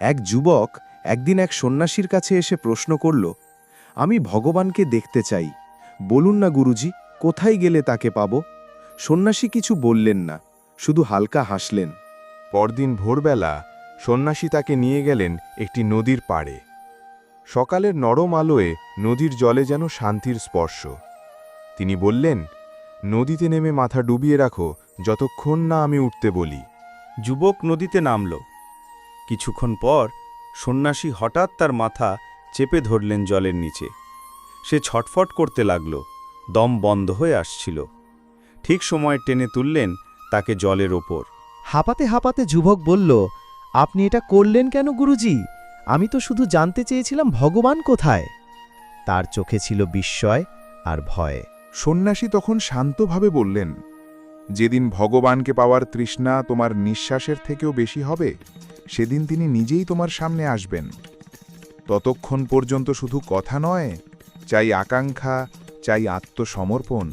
এক যুবক একদিন এক সন্ন্যাসীর কাছে এসে প্রশ্ন করল আমি ভগবানকে দেখতে চাই। বলুন না গুরুজি কোথায় গেলে তাকে পাব? সন্ন্যাসী কিছু বললেন না শুধু হালকা হাসলেন। পরদিন ভোরবেলা সন্ন্যাসী তাকে নিয়ে গেলেন একটি নদীর পাড়ে। সকালের নরম আলোয়ে নদীর জলে যেন শান্তির স্পর্শ। তিনি বললেন নদীতে নেমে মাথা ডুবিয়ে রাখো যতক্ষণ না আমি উঠতে বলি। যুবক নদীতে নামল। কিছুক্ষণ পর সন্ন্যাসী হঠাৎ তার মাথা চেপে ধরলেন জলের নিচে। সে ছটফট করতে লাগল দম বন্ধ হয়ে আসছিল। ঠিক সময় টেনে তুললেন তাকে জলের ওপর। হাঁপাতে হাঁপাতে যুবক বলল আপনি এটা করলেন কেন গুরুজি? আমি তো শুধু জানতে চেয়েছিলাম ভগবান কোথায়। তার চোখে ছিল বিস্ময় আর ভয়। সন্ন্যাসী তখন শান্তভাবে বললেন যেদিন ভগবানকে পাওয়ার তৃষ্ণা তোমার নিঃশ্বাসের থেকেও বেশি হবে সেদিন তিনি নিজেই তোমার সামনে আসবেন। ততক্ষণ পর্যন্ত শুধু কথা নয়, চাই আকাঙ্ক্ষা, চাই আত্মসমর্পণ।